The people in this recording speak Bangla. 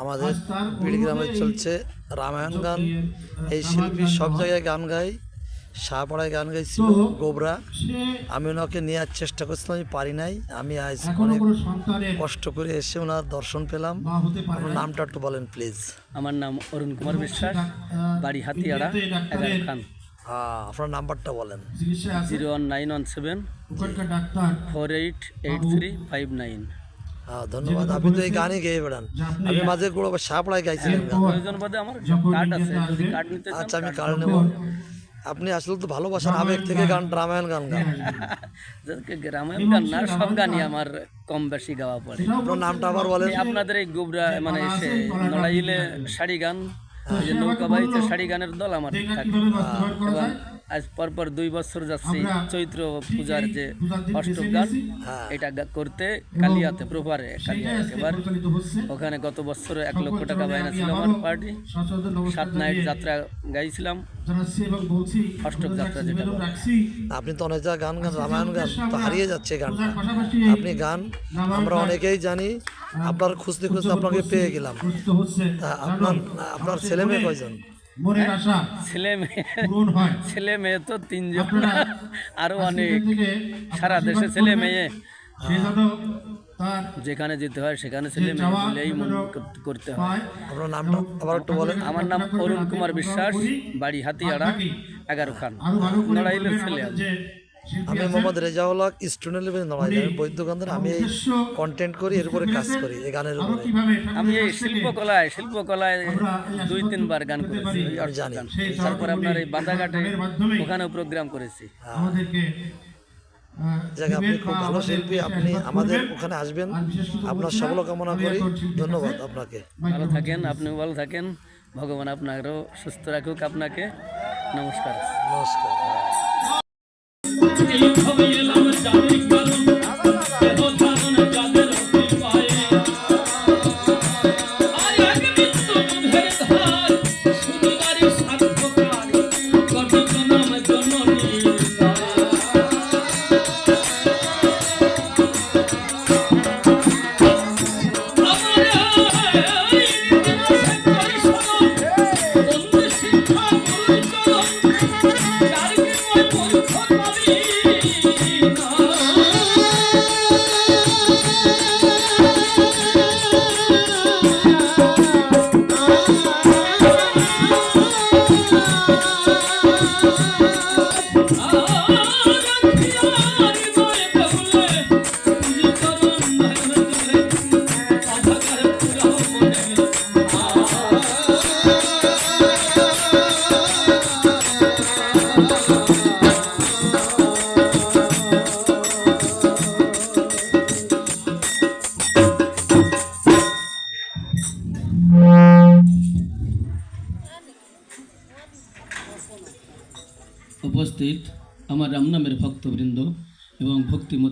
আমাদের বিড় গ্রামে চলছে রামায়ণ গান। এই শিল্পী সব জায়গায় গান গায় শাহপাড়ায় গান গাইছিল গোবরা। আমি ওনাকে নেওয়ার চেষ্টা করছিলাম আমি পারি নাই। আমি আজ অনেক কষ্ট করে এসে ওনার দর্শন পেলাম। আপনার নামটা একটু বলেন প্লিজ আমার নাম অরুণ কুমার বিশ্বাস বাড়ি হাতিয়াড়া খান। আপনার নাম্বারটা বলেন। Zero one nine one seven four eight eight three five nine. হ্যাঁ ধন্যবাদ। আপনি তো এই গানই গেয়ে বেড়ান। আমি মাঝে গুলো শাহপাড়ায় গাইছিলেন কার্ড কার্ড আচ্ছা আমি কারণ নেব। আপনি আসলে তো ভালোবাসার আবেগ থেকে গান। রামায়ণ গান গান। যাদেরকে গ্রামের গান না সব গানই আমার কম বেশি গাওয়া পড়ে। আপনার নামটা আবার বলেন। আপনাদের এই গোবরা মানে এসে নড়াইলে শাড়ি গান যে নৌকা বাড়িতে শাড়ি গানের দল আমার থাকে। এবং আজ পরপর দুই বছর যাচ্ছি চৈত্র পূজার যে অষ্টক গান এটা করতে কালিয়াতে প্রপারে কালিয়া একেবারে। ওখানে গত বছর এক লক্ষ টাকা বায়না ছিল আমার পার্টি সাত নাইট যাত্রা গাইছিলাম। অষ্টক যাত্রা যেটা আপনি তো অনেক জায়গায় গান গান রামায়ণ গান তো হারিয়ে যাচ্ছে গানটা। আপনি গান আমরা অনেকেই জানি আপনার খুঁজতে খুঁজতে আপনাকে পেয়ে গেলাম। আপনার আপনার ছেলে মেয়ে কয়জন? মনের আশা ছেলে মেয়ে পূরণ হয়। ছেলে মেয়ে তো তিনজন। আরও আরও অনেক। সারা দেশে ছেলে মেয়ে। তার যেখানে যেতে হয় সেখানে ছেলে মেয়ে মন করতে হয়। আপনার নামটা আবার একটু বলেন। আমার নাম অরুণ কুমার বিশ্বাস বাড়ি হাতিয়াড়া এগারো খান নড়াইলের ছেলে আমি মোহাম্মদ রেজাউল হক স্টুডেন্ট লেভেল নড়াই আমি বৈদ্যকান্তের আমি এই কন্টেন্ট করি এর উপরে কাজ করি এই গানের উপরে। আমি এই শিল্পকলায় শিল্পকলায় দুই তিনবার গান করেছি অর্থ জানি। তারপর আপনার এই বাঁধাঘাটে ওখানেও প্রোগ্রাম করেছি। আমাদেরকে জায়গা আপনি খুব ভালো শিল্পী আপনি আমাদের ওখানে আসবেন। আপনার সফল কামনা করি। ধন্যবাদ আপনাকে। ভালো থাকেন আপনিও ভালো থাকেন। ভগবান আপনারও সুস্থ রাখুক আপনাকে। নমস্কার। নমস্কার। এইভাবে উপস্থিত আমার রামনামের ভক্তবৃন্দ এবং ভক্তিমত